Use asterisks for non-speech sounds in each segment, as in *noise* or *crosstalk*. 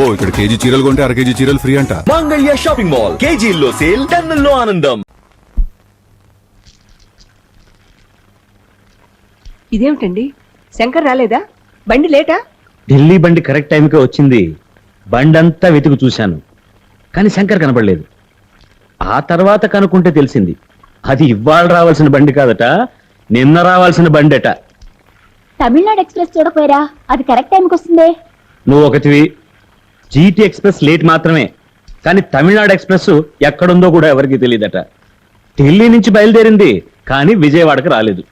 అబ్బో ఇక్కడ కేజీ చీరలు కొంటే అర కేజీ చీరలు ఫ్రీ అంట. మంగళ్య షాపింగ్ మాల్ కేజీల్లో సేల్ టన్నుల్లో ఆనందం. ఇదేమిటండి? శంకర్ రాలేదా? బండి లేటా? ఢిల్లీ బండి కరెక్ట్ టైంకే వచ్చింది. బండి అంతా వెతుకు చూశాను. కానీ శంకర్ కనపడలేదు ఆ తర్వాత కనుక్కుంటే తెలిసింది. అది ఇవాళ రావాల్సిన బండి కాదట నిన్న రావాల్సిన బండట. తమిళనాడు ఎక్స్ప్రెస్ చూడపోయారా అది కరెక్ట్ టైంకి వస్తుంది. నువ్వు ఒకటివి. జీటీ ఎక్స్ప్రెస్ లేట్ మాత్రమే. కానీ తమిళనాడు ఎక్స్ప్రెస్ ఎక్కడుందో కూడా ఎవరికి తెలియదట ఢిల్లీ నుంచి బయలుదేరింది కానీ విజయవాడకు రాలేదు.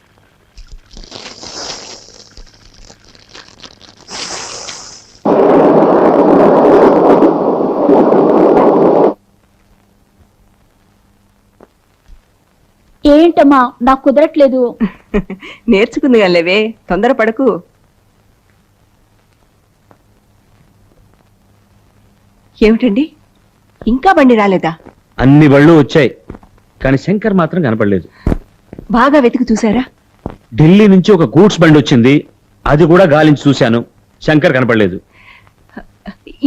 ఏంటమ్మా నాకు కుదరట్లేదు. *laughs* నేర్చుకుంది లేవే తొందరపడకు. ఏమిటండి? ఇంకా బండి రాలేదా? అన్ని బళ్ళు వచ్చాయి కానీ శంకర్ మాత్రం కనపడలేదు. బాగా వెతికి చూసారా ఢిల్లీ నుంచి ఒక గూడ్స్ బండి వచ్చింది అది కూడా గాలించి చూశాను శంకర్ కనపడలేదు.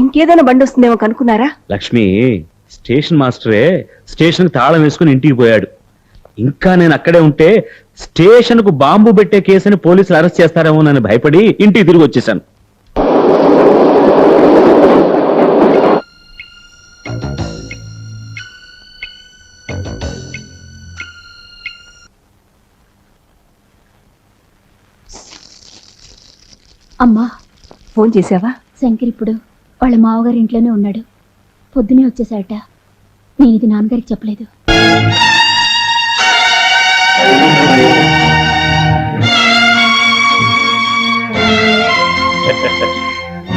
ఇంకేదైనా బండి వస్తుందేమో కనుక్కున్నారా? లక్ష్మి స్టేషన్ మాస్టరే స్టేషన్ తాళం వేసుకుని ఇంటికి పోయాడు. ఇంకా నేను అక్కడే ఉంటే స్టేషన్కు బాంబు పెట్టే కేసుని పోలీసులు అరెస్ట్ చేస్తారేమోనని భయపడి ఇంటికి తిరిగి వచ్చేసాను అమ్మా. ఫోన్ చేసావా? శంకర్ ఇప్పుడు వాళ్ళ మావగారి ఇంట్లోనే ఉన్నాడు. పొద్దునే వచ్చేసాట నేను ఇది నాన్నగారికి చెప్పలేదు.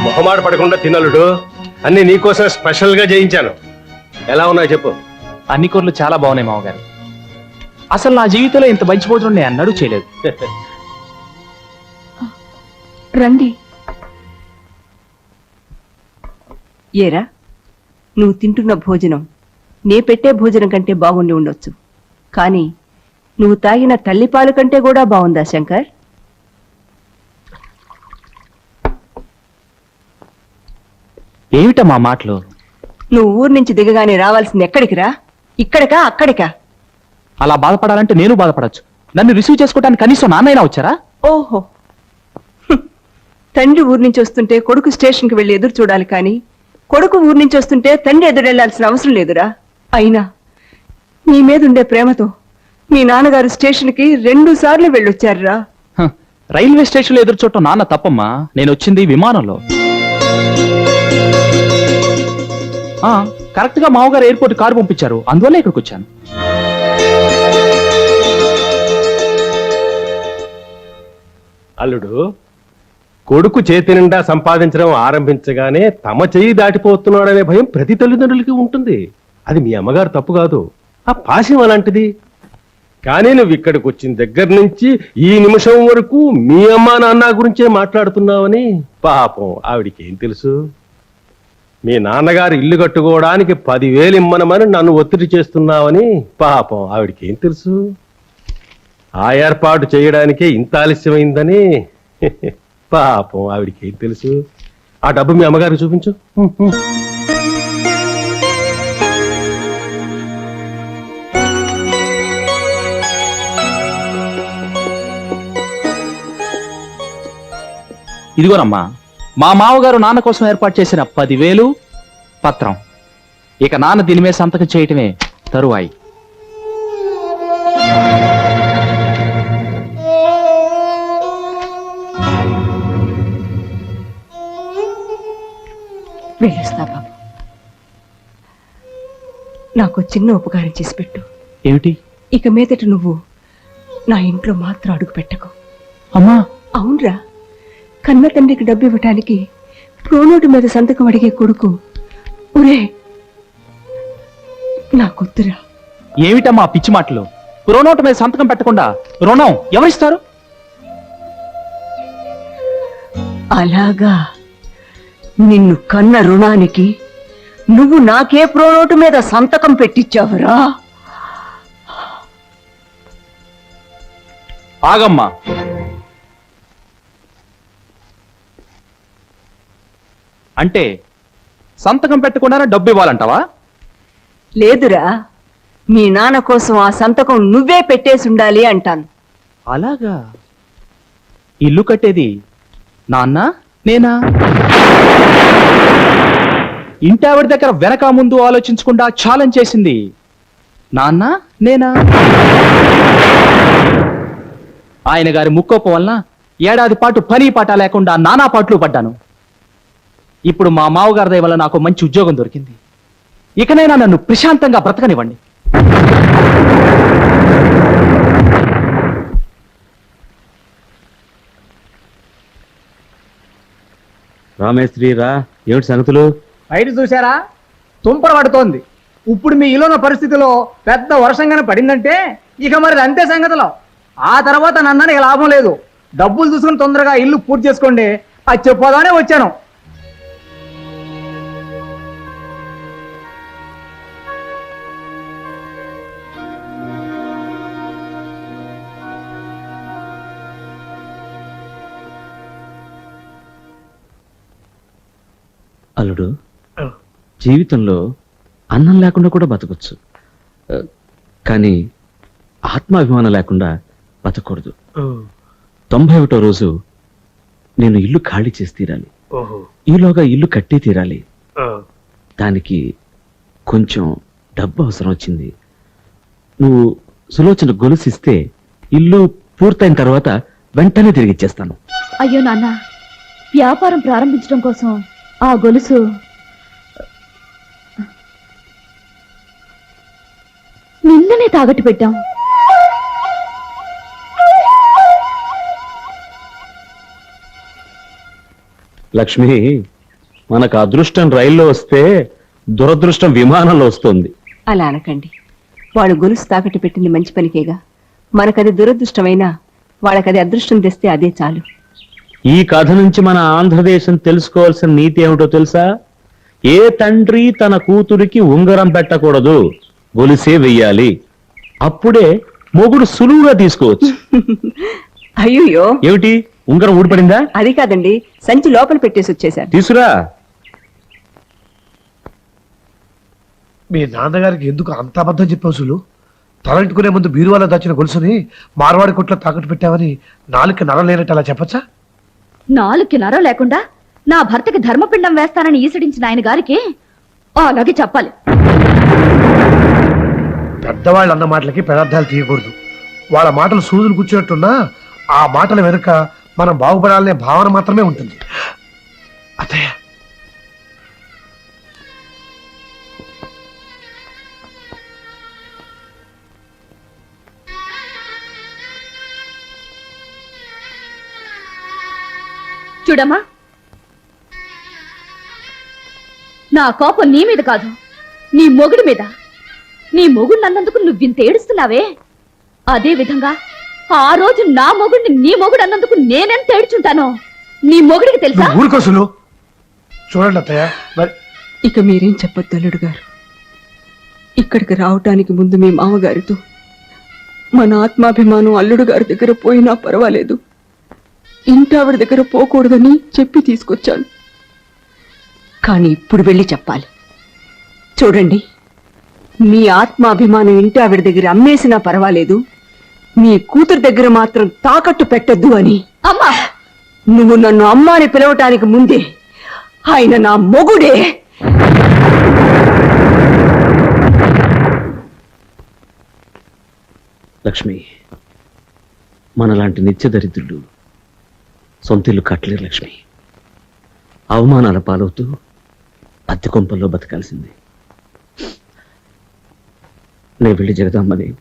మొహమాట పడకుండా తినలుడు అన్ని నీకోసం స్పెషల్గా చేయించాను ఎలా ఉన్నాయో చెప్పు. అన్ని కూరలు చాలా బాగున్నాయి మామగారు అసలు నా జీవితంలో ఇంత మంచి భోజనం నేను అన్నాడు చేయలేదు. *laughs* రండి. ఏరా నువ్వు తింటున్న భోజనం నే పెట్టే భోజనం కంటే బాగుండి ఉండొచ్చు. కానీ నువ్వు తాగిన తల్లిపాలు కంటే కూడా బాగుందా శంకర్? ఏమిటమ్మా మాటలు? నువ్వు ఊరు నుంచి దిగగానే రావాల్సింది ఎక్కడికి రా ఇక్కడికా అక్కడికా? అలా బాధపడాలంటే నేను బాధపడచ్చు. నన్ను రిసీవ్ చేసుకోవడానికి కనీసం నాన్నైనా వచ్చారా? ఓహో. తండ్రి ఊరు నుంచి వస్తుంటే కొడుకు స్టేషన్కి వెళ్ళి ఎదురు చూడాలి కానీ కొడుకు ఊరు నుంచి వస్తుంటే తండ్రి ఎదురు వెళ్ళాల్సిన అవసరం లేదురా. అయినా నీ మీద ఉండే ప్రేమతో మీ నాన్నగారు స్టేషన్కి రెండు సార్లు వెళ్ళొచ్చారురా. హ, రైల్వే స్టేషన్లో ఎదురు చూడటం నాన్న తప్పమ్మా. నేను వచ్చింది విమానంలో. కరెక్ట్గా మామగారు ఎయిర్పోర్ట్ కారు పంపించారు. అందువల్ల ఇక్కడికి వచ్చాను అల్లుడు కొడుకు చేతి నిండా సంపాదించడం ఆరంభించగానే తమ చెయ్యి దాటిపోతున్నాడనే భయం ప్రతి తల్లిదండ్రులకి ఉంటుంది. అది మీ అమ్మగారు తప్పు కాదు. ఆ పాశం అలాంటిది. కానీ నువ్వు ఇక్కడికి వచ్చిన దగ్గర నుంచి ఈ నిమిషం వరకు మీ అమ్మా నాన్న గురించే మాట్లాడుతున్నావని పాపం ఆవిడికి ఏం తెలుసు? మీ నాన్నగారు ఇల్లు కట్టుకోవడానికి పదివేలు ఇమ్మనమని నన్ను ఒత్తిడి చేస్తున్నావని పాపం ఆవిడికి ఏం తెలుసు? ఆ ఏర్పాటు చేయడానికే ఇంత ఆలస్యమైందని. పాపం ఆవిడికి ఏం తెలుసు? ఆ డబ్బు మీ అమ్మగారికి చూపించు. ఇదిగోనమ్మా మా మామగారు నాన్న కోసం ఏర్పాటు చేసిన పదివేలు పత్రం. ఇక నాన్న దీని మీద సంతకం చేయటమే తరువాయి. వెళ్ళొస్తా బాబు. నాకు చిన్న ఉపకారం చేసి పెట్టు. ఏమిటి? ఇక మీదట నువ్వు నా ఇంట్లో మాత్రం అడుగు పెట్టకు. అమ్మా! అవునరా. కన్న తండ్రికి డబ్బు ఇవ్వటానికి ప్రోనోటు మీద సంతకం అడిగే కొడుకు. ఒరే! నా కొద్దురా ఏమిటమ్మా పిచ్చి మాటలు? రుణోట మీద సంతకం పెట్టకుండా రుణం ఎవరిస్తారు? అలాగా. నిన్ను కన్న రుణానికి నువ్వు నాకే ప్రోనోటు మీద సంతకం పెట్టించావురా ఆగమ్మా. అంటే సంతకం పెట్టకుండానే డబ్బు ఇవ్వాలంటావా? లేదురా. మీ నాన్న కోసం ఆ సంతకం నువ్వే పెట్టేసి ఉండాలి అంటాను. అలాగా? ఇల్లు కట్టేది నాన్న నేనా? ఇంటి దగ్గర వెనక ముందు ఆలోచించకుండా ఛాలెంజ్ చేసింది. నాన్న నేనా? ఆయన గారి ముక్కోపం వలన ఏడాది పాటు పని పాట లేకుండా నానా పాటలు పడ్డాను. ఇప్పుడు మా మావగారి దయ వల్ల నాకు మంచి ఉద్యోగం దొరికింది. ఇకనైనా నన్ను ప్రశాంతంగా బ్రతకనివ్వండి. రామేశ్వరి రా. ఏమిటి సంగతులు? బయట చూసారా తుంపర పడుతోంది. ఇప్పుడు మీ ఇల్లున్న పరిస్థితిలో పెద్ద వర్షంగానే పడిందంటే ఇక మరి అంతే సంగతిలో. ఆ తర్వాత నన్నని లాభం లేదు. డబ్బులు చూసుకుని తొందరగా ఇల్లు పూర్తి చేసుకోండి. అది చెప్పోదానే వచ్చాను. అల్లుడు జీవితంలో అన్నం లేకుండా కూడా బతకొచ్చు. కానీ ఆత్మాభిమానం లేకుండా బతకూడదు. తొంభై ఒకటో రోజు నేను ఇల్లు ఖాళీ చేసి తీరాలి. ఈలోగా ఇల్లు కట్టి తీరాలి. దానికి కొంచెం డబ్బు అవసరం వచ్చింది. నువ్వు సులోచన గొలుసిస్తే ఇల్లు పూర్తయిన తర్వాత వెంటనే తిరిగి ఇచ్చేస్తాను. అయ్యో నాన్న వ్యాపారం ప్రారంభించడం కోసం ఆ గొలుసు. నిన్ననే తాగట్టు పెట్టాం. లక్ష్మి మనకు అదృష్టం రైల్లో వస్తే దురదృష్టం విమానంలో వస్తుంది. అలా అనకండి. వాళ్ళు గొలుసు తాకట్టు పెట్టింది మంచి పనికేగా. మనకది దురదృష్టమైనా వాళ్ళకది అదృష్టం తెస్తే అదే చాలు. ఈ కథ నుంచి మన ఆంధ్రదేశం తెలుసుకోవాల్సిన నీతి ఏమిటో తెలుసా? ఏ తండ్రి తన కూతురికి ఉంగరం పెట్టకూడదు గొలిసే వెయ్యాలి. అప్పుడే మొగుడు సులువుగా తీసుకోవచ్చు. *laughs* అయ్యో ఏమిటి? ఉంగరం ఊడిపడిందా? అది కాదండి సంచి లోపల పెట్టేసి వచ్చేశారు. తీసురా మీ నాన్నగారికి ఎందుకు అంత అబద్ధం చెప్పావు సులు? తలంటుకునే ముందు బీరువాలో దాచిన గొలుసుని మార్వాడి కొట్లో తాకట్టు పెట్టావని నాలుగు నర లేనట్టు అలా చెప్పచ్చా? నాలుగుకి నరం లేకుండా నా భర్తకి ధర్మపిండం వేస్తానని ఈసడించిన ఆయన గారికి అలాగే చెప్పాలి పెద్దవాళ్ళు అన్న మాటలకి పెదార్థాలు తీయకూడదు. వాళ్ళ మాటలు సూదులు కూర్చున్నట్టున్నా ఆ మాటల వెనుక మనం బాగుపడాలనే భావన మాత్రమే ఉంటుంది. అత్తయ్య చూడమ్మా. నా కోపం నీ మీద కాదు నీ మొగుడి మీద. నీ మొగుడు నన్నందుకు నువ్వింత ఏడుస్తున్నావే? అదే విధంగా ఆ రోజు నా మొగుడిని నీ మొగుడు అన్నందుకు నేనెంత ఏడ్చుంటానో నీ మొగుడికి తెలుసా? చూడండి అత్తయ్య ఇక మీరేం చెప్పొద్దు అల్లుడు గారు. ఇక్కడికి రావటానికి ముందు మీ మామగారితో మన ఆత్మాభిమానం అల్లుడు గారి దగ్గర పోయినా పర్వాలేదు. ఇంటావిడ దగ్గర పోకూడదని చెప్పి తీసుకొచ్చాను. కానీ ఇప్పుడు వెళ్ళి చెప్పాలి. చూడండి మీ ఆత్మాభిమానం ఇంటి ఆవిడ దగ్గర అమ్మేసినా పర్వాలేదు. మీ కూతురు దగ్గర మాత్రం తాకట్టు పెట్టద్దు అని. అమ్మా! నువ్వు నన్ను అమ్మ అని పిలవటానికి ముందే ఆయన నా మొగుడే. లక్ష్మి మనలాంటి నిత్య సొంతిల్లు కట్టలేరు లక్ష్మి. అవమానాల పాలవుతూ అద్దె కొంపల్లో బతకాల్సింది. నేను వెళ్ళి జగదామ్మని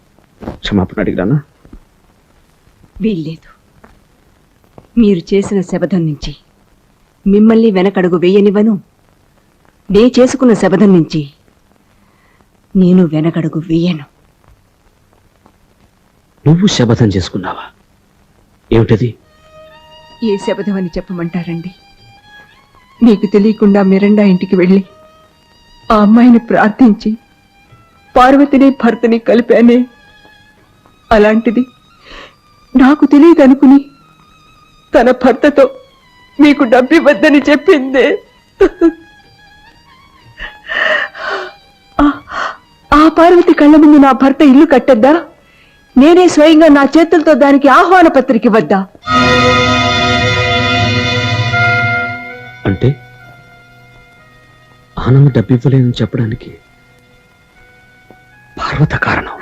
క్షమాపణ అడిగిరానా? వీల్లేదు. మీరు చేసిన శబదం నుంచి మిమ్మల్ని వెనకడుగు వేయనివ్వను. నే చేసుకున్న శబదం నుంచి నేను వెనకడుగు వేయను. నువ్వు శపథం చేసుకున్నావా? ఏమిటది? ఏ శబదం అని చెప్పమంటారండి. మీకు తెలియకుండా మిరండా ఇంటికి వెళ్ళి ఆ అమ్మాయిని ప్రార్థించి పార్వతిని భర్తని కలిపానే. అలాంటిది నాకు తెలియదు అనుకుని తన భర్తతో మీకు డబ్బివ్వద్దని చెప్పిందే. ఆ పార్వతి కళ్ళ ముందు నా భర్త ఇల్లు కట్టద్దా? నేనే స్వయంగా నా చేతులతో దానికి ఆహ్వాన పత్రిక ఇవ్వద్దా? అంటే ఆనంద్ డబ్బు ఇవ్వలేదని చెప్పడానికి పార్వత కారణం.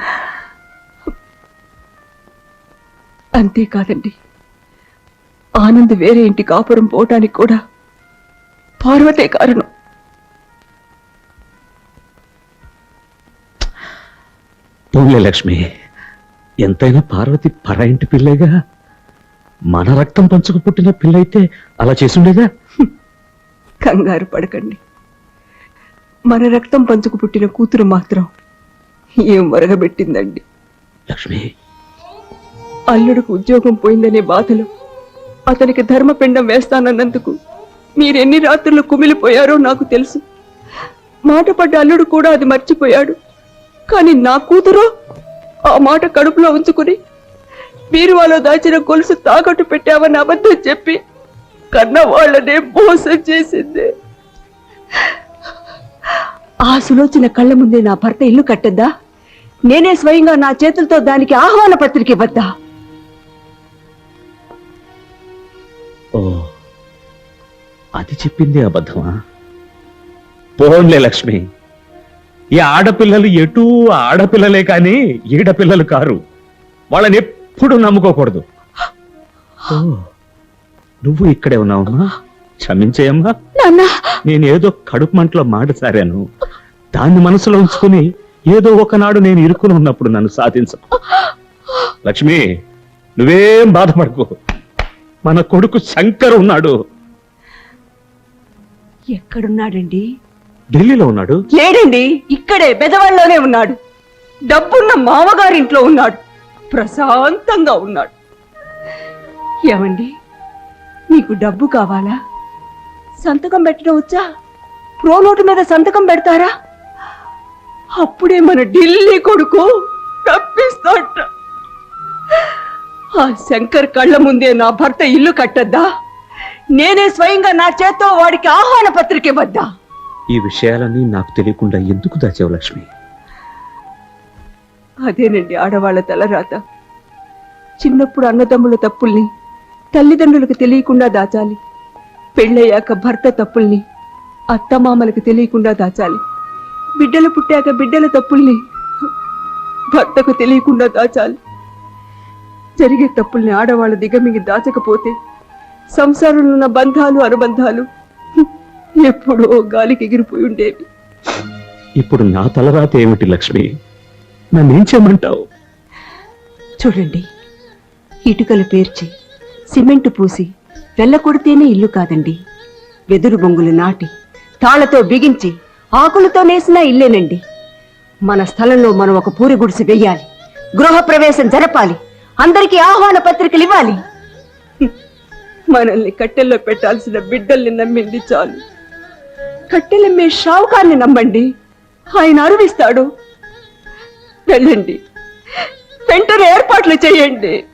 అంతేకాదండి. ఆనంద్ వేరే ఇంటి కాపురం పోవటానికి కూడా పార్వతే కారణం. పోన్లే లక్ష్మి. ఎంతైనా పార్వతి పర ఇంటి పిల్లేగా మన రక్తం పంచుకు పుట్టిన పిల్లయితే అలా చేసుండేగా కంగారు పడకండి. మన రక్తం పంచుకు పుట్టిన కూతురు మాత్రం ఏం మరగబెట్టిందండి లక్ష్మి. అల్లుడికి ఉద్యోగం పోయిందనే బాధలో అతనికి ధర్మపిండం వేస్తానన్నందుకు మీరెన్ని రాత్రులు కుమిలిపోయారో నాకు తెలుసు. మాట పడ్డ అల్లుడు కూడా అది మర్చిపోయాడు. కానీ నా కూతురు ఆ మాట కడుపులో ఉంచుకుని బీరువాలో దాచిన గొలుసు తాకట్టు పెట్టావని అబద్ధం చెప్పి కన్న వాళ్ళనే మోసం చేసింది. ఆ సులోచన కళ్ళ ముందే నా భర్త ఇల్లు కట్టద్దా? నేనే స్వయంగా నా చేతులతో దానికి ఆహ్వాన పత్రిక ఇవ్వద్దా? ఓ అది చెప్పింది అబద్ధమా? పోన్లే లక్ష్మి. ఈ ఆడపిల్లలు ఎటూ ఆడపిల్లలే కానీ ఈడపిల్లలు కారు. వాళ్ళని ఎప్పుడు నమ్ముకోకూడదు. ఓ. నువ్వు ఇక్కడే ఉన్నావమ్మా క్షమించేయమ్మా నేనేదో కడుపు మంటలో మాట సారాను. దాన్ని మనసులో ఉంచుకుని ఏదో ఒకనాడు నేను ఇరుక్కుని ఉన్నప్పుడు నన్ను సాధించ. లక్ష్మి నువ్వేం బాధపడకు. మన కొడుకు శంకర్ ఉన్నాడు. ఎక్కడున్నాడండి? ఢిల్లీలో ఉన్నాడు. లేడండి ఇక్కడే బెదవాళ్ళలోనే ఉన్నాడు. డబ్బున్న మామగారింట్లో ఉన్నాడు. ప్రశాంతంగా ఉన్నాడు. ఏమండి? మీకు డబ్బు కావాలా? సంతకం పెట్టడం వచ్చా? ప్రో నోటు మీద సంతకం పెడతారా? అప్పుడే మన ఢిల్లీ కొడుకు తప్పిస్తాట ఆ శంకర్ కళ్ళ ముందే నా భర్త ఇల్లు కట్టద్దా? నేనే స్వయంగా నా చేత్తో వాడికి ఆహ్వాన పత్రిక ఇవ్వద్దా? ఈ విషయాలన్నీ నాకు తెలియకుండా ఎందుకు దాచావు లక్ష్మి? అదేనండి ఆడవాళ్ళ తలరాత. చిన్నప్పుడు అన్నదమ్ముల తప్పుల్ని తల్లిదండ్రులకు తెలియకుండా దాచాలి. పెళ్ళయ్యాక భర్త తప్పుల్ని అత్తమామలకు తెలియకుండా దాచాలి. బిడ్డలు పుట్టాక బిడ్డల తప్పుల్ని భర్తకు తెలియకుండా దాచాలి. జరిగే తప్పుల్ని ఆడవాళ్ళ దిగమిగి దాచకపోతే సంసారంలో ఉన్న బంధాలు అనుబంధాలు ఎప్పుడో గాలికి ఎగిరిపోయి ఉండేవి. ఇప్పుడు నా తలరాత ఏమిటి లక్ష్మి? నన్నేం చేయమంటావు? చూడండి ఇటుకలు పేర్చి సిమెంటు పూసి వెళ్ళకొడితేనే ఇల్లు కాదండి. వెదురు బొంగులు నాటి తాళ్ళతో బిగించి ఆకులతో నేసిన ఇల్లేనండి. మన స్థలంలో మనం ఒక పూరి గుడిసి వెయ్యాలి. గృహప్రవేశం జరపాలి. అందరికీ ఆహ్వాన పత్రికలు ఇవ్వాలి. మనల్ని కట్టెల్లో పెట్టాల్సిన బిడ్డల్ని నమ్మింది చాలు. కట్టెలమ్మే షావుకాన్ని నమ్మండి. ఆయన అరువిస్తాడు. వెళ్ళండి. వెంటనే ఏర్పాట్లు చేయండి.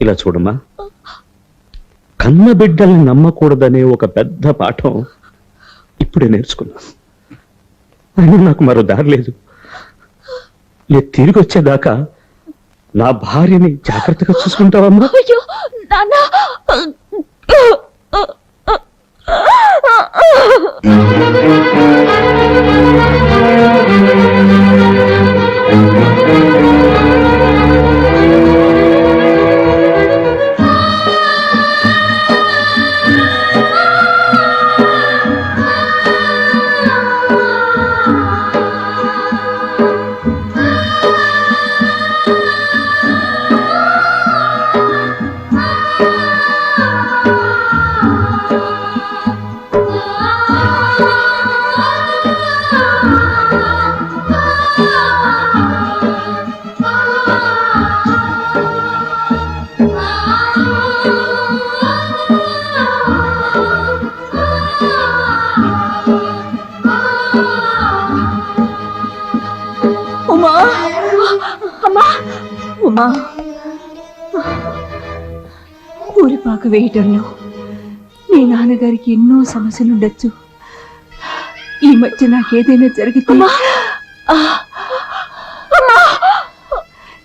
ఇలా చూడమ్మా. కన్నబిడ్డల్ని నమ్మకూడదనే ఒక పెద్ద పాఠం ఇప్పుడే నేర్చుకున్నా. అయినా నాకు మరో దారి లేదు. నేను తిరిగి వచ్చేదాకా నా భార్యని జాగ్రత్తగా చూసుకుంటావమ్మా. అయ్యో నాన్న. కూలిపాక వేయటంలో మీ నాన్నగారికి ఎన్నో సమస్యలు ఉండొచ్చు ఈ మధ్య నాకేదైనా జరిగితే!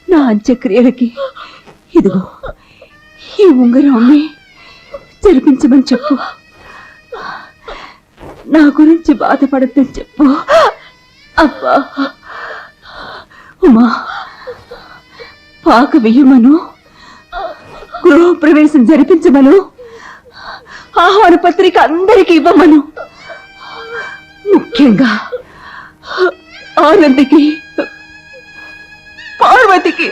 నా అంత్యక్రియలకి ఇదిగో ఈ ఉంగరం అమ్మి జరిపించమని చెప్పు. నా గురించి బాధపడద్దని చెప్పు. అబ్బా. ఉమా పాక వెయ్యమను. గృహప్రవేశం జరిపించమను. ఆహ్వాన పత్రిక అందరికి ఇవ్వమను. ముఖ్యంగా ఆనందికి పార్వతికి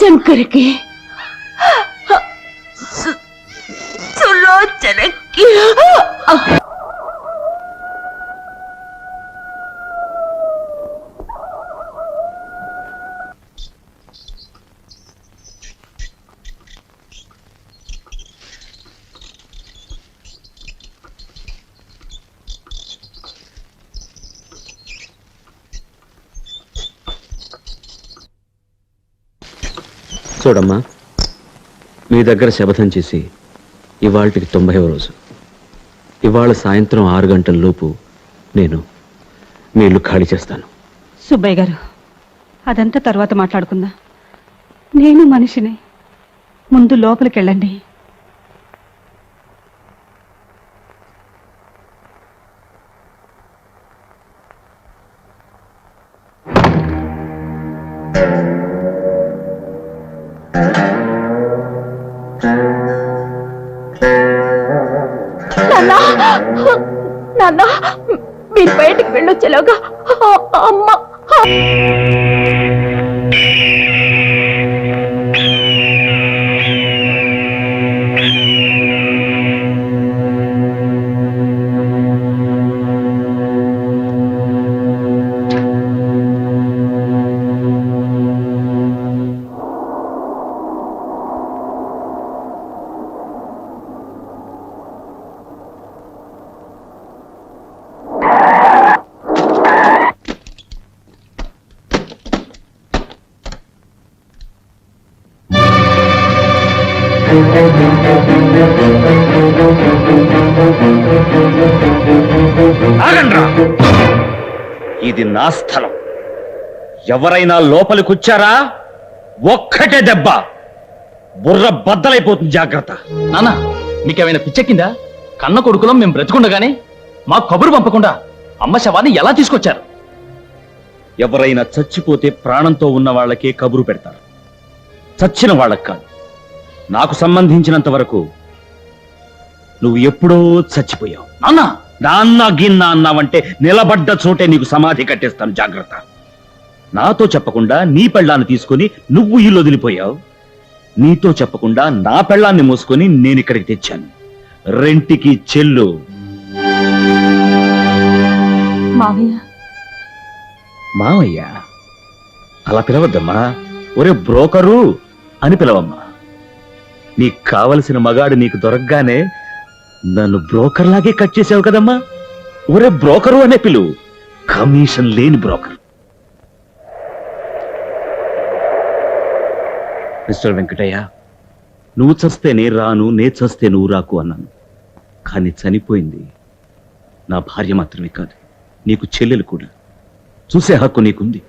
శంకర్కి సులోచనకి. చూడమ్మా మీ దగ్గర శపథం చేసి ఇవాళకి తొంభైవ రోజు. ఇవాళ సాయంత్రం ఆరు గంటల లోపు నేను మీ ఇల్లు ఖాళీ చేస్తాను. సుబ్బయ్య గారు అదంతా తర్వాత మాట్లాడుకుందాం. నేను మనిషిని ముందు లోపలికి వెళ్ళండి నాన్న మీరు బయటికి వెళ్ళొచ్చేలాగా అమ్మ ఇది నా స్థలం. ఎవరైనా లోపలికొచ్చారా ఒక్కటే దెబ్బ. బుర్ర బద్దలైపోతుంది జాగ్రత్త. నాన్న మీకేమైనా పిచ్చెక్కిందా? కన్న కొడుకులం మేము బ్రతుకుండగానే మా కబురు పంపకుండా అమ్మ శవాన్ని ఎలా తీసుకొచ్చారు? ఎవరైనా చచ్చిపోతే ప్రాణంతో ఉన్న వాళ్ళకే కబురు పెడతారు. చచ్చిన వాళ్ళకి కాదు. నాకు సంబంధించినంత వరకు నువ్వు ఎప్పుడో చచ్చిపోయావు. నాన్న! నాన్న గిన్న అన్నావంటే నిలబడ్డ చోటే నీకు సమాధి కట్టేస్తాను జాగ్రత్త. నాతో చెప్పకుండా నీ పెళ్ళాన్ని తీసుకొని నువ్వు ఇల్లు వదిలిపోయావు. నీతో చెప్పకుండా నా పెళ్ళాన్ని మోసుకొని నేను ఇక్కడికి తెచ్చాను. రెంటికి చెల్లు. మావయ్య. మావయ్య? అలా పిలవద్దమ్మా. ఒరే బ్రోకరు అని పిలవమ్మా. నీకు కావలసిన మగాడు నీకు దొరకగానే నన్ను బ్రోకర్ లాగే కట్ చేసావు కదమ్మా? ఒరే బ్రోకరు అనే పిలువు కమిషన్ లేని బ్రోకర్. మిస్టర్ వెంకటయ్య నువ్వు చస్తే నే రాను నే చస్తే నువ్వు రాకు అన్నాను. కానీ చనిపోయింది నా భార్య మాత్రమే కాదు నీకు చెల్లెలు కూడా. చూసే హక్కు నీకుంది.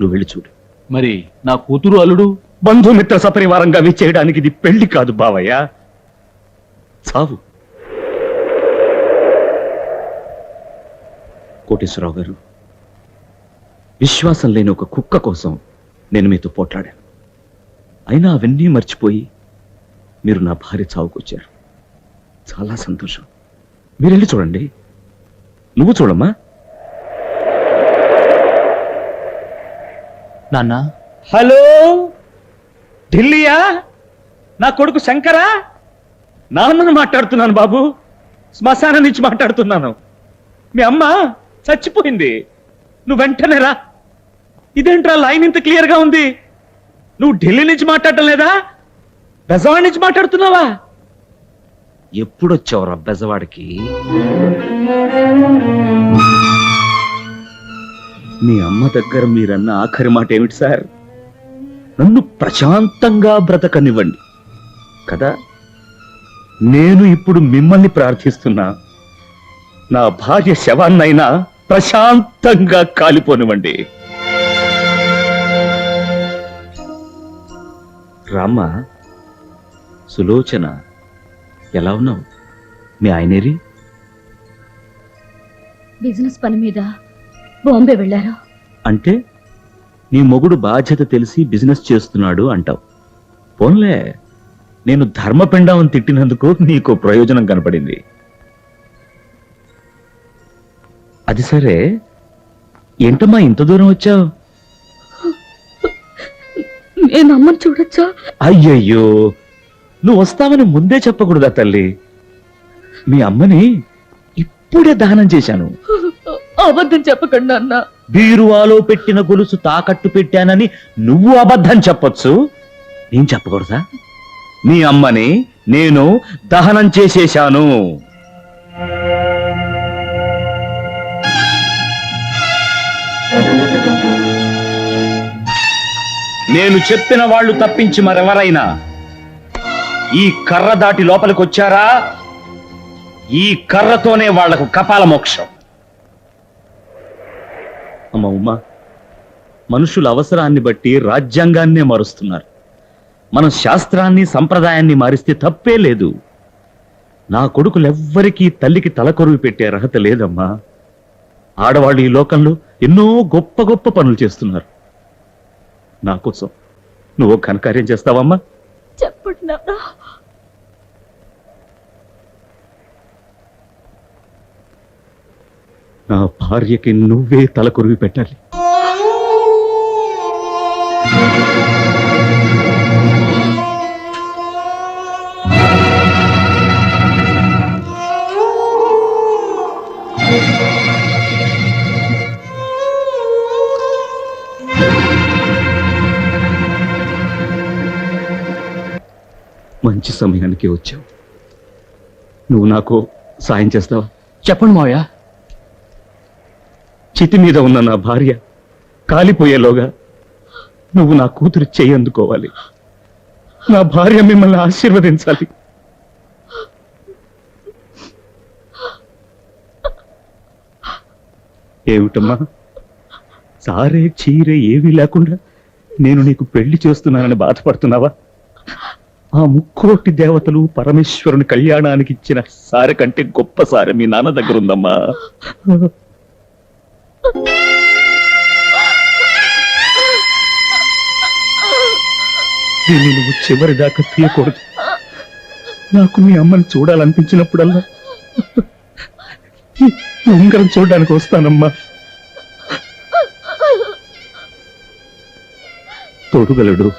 నువ్వు వెళ్ళి చూడు. మరి నా కూతురు అల్లుడు బంధుమిత్ర సపరివారంగా విచ్చేయడానికి ఇది పెళ్ళి కాదు బావయ్య. చావు. కోటేశ్వరరావు గారు విశ్వాసం లేని ఒక కుక్క కోసం నేను మీతో పోట్లాడాను. అయినా అవన్నీ మర్చిపోయి మీరు నా భార్య చావుకొచ్చారు. చాలా సంతోషం. మీరు వెళ్ళి చూడండి. నువ్వు చూడమ్మా. నాన్న. హలో? ఢిల్లీయా? నా కొడుకు శంకరా? నాన్నను మాట్లాడుతున్నాను బాబు. శ్మశానం నుంచి మాట్లాడుతున్నాను. మీ అమ్మ చచ్చిపోయింది. నువ్వు వెంటనే రా. ఇదేంట్రా లైన్ ఇంత క్లియర్గా ఉంది? నువ్వు ఢిల్లీ నుంచి మాట్లాడటం లేదా? బెజవాడి నుంచి మాట్లాడుతున్నావా? ఎప్పుడొచ్చావురా బెజవాడికి? మీ అమ్మ దగ్గర మీరన్న ఆఖరి మాట ఏమిటి సార్? నన్ను ప్రశాంతంగా బ్రతకనివ్వండి. కదా? నేను ఇప్పుడు మిమ్మల్ని ప్రార్థిస్తున్నా నా భార్య శవాన్నైనా ప్రశాంతంగా కాలిపోనివ్వండి. రామ్మ సులోచన ఎలా ఉన్నావు? మీ ఆయనేరి? బిజినెస్ పని మీద బాంబే వెళ్ళారు? అంటే? నీ మొగుడు బాధ్యత తెలిసి బిజినెస్ చేస్తున్నాడు అంటావు. పోన్లే నేను ధర్మపిండామని తిట్టినందుకు నీకు ప్రయోజనం కనపడింది. అది సరే ఏంటమ్మా ఇంత దూరం వచ్చావు? నేను అమ్మని చూడొచ్చా? అయ్యయ్యో నువ్వు వస్తావని ముందే చెప్పకూడదా తల్లి? మీ అమ్మని ఇప్పుడే దహనం చేశాను. అబద్ధం చెప్పకండి అన్న. బీరువాలో పెట్టిన గొలుసు తాకట్టు పెట్టానని నువ్వు అబద్ధం చెప్పొచ్చు. నేను చెప్పకూడదా? మీ అమ్మని నేను దహనం చేసేశాను. నేను చెప్పిన వాళ్ళు తప్పించి మరెవరైనా ఈ కర్ర దాటి లోపలికి వచ్చారా ఈ కర్రతోనే వాళ్ళకు కపాల మోక్షం అమ్మ మనుషుల అవసరాన్ని బట్టి రాజ్యాంగాన్నే మారుస్తున్నారు. మనం శాస్త్రాన్ని సంప్రదాయాన్ని మారిస్తే తప్పే లేదు. నా కొడుకులెవ్వరికీ తల్లికి తలకొరువు పెట్టే అర్హత లేదమ్మా. ఆడవాళ్ళు ఈ లోకంలో ఎన్నో గొప్ప గొప్ప పనులు చేస్తున్నారు. నా కోసం నువ్వు ఘనకార్యం చేస్తావమ్మా. చెప్పండి నా భార్యకి నువ్వే తలకొరివి పెట్టాలి. మంచి సమయానికి వచ్చావు. నువ్వు నాకు సాయం చేస్తావా? చెప్పండి మావయ్యా. చితి మీద ఉన్న నా భార్య కాలిపోయేలోగా నువ్వు నా కూతురు చేయందుకోవాలి. అందుకోవాలి నా భార్య మిమ్మల్ని ఆశీర్వదించాలి. ఏమిటమ్మా? సారే చీరే ఏమీ లేకుండా నేను నీకు పెళ్ళి చేస్తున్నానని బాధపడుతున్నావా? ఆ ముక్కోటి దేవతలు పరమేశ్వరుని కళ్యాణానికి ఇచ్చిన సారె కంటే గొప్ప సారె మీ నాన్న దగ్గరుందమ్మా. దీన్ని నువ్వు చివరి దాకా తీయకూడదు. నాకు మీ అమ్మని చూడాలనిపించినప్పుడల్లా ఉంగరం చూడడానికి వస్తానమ్మా. తోడుగలడు.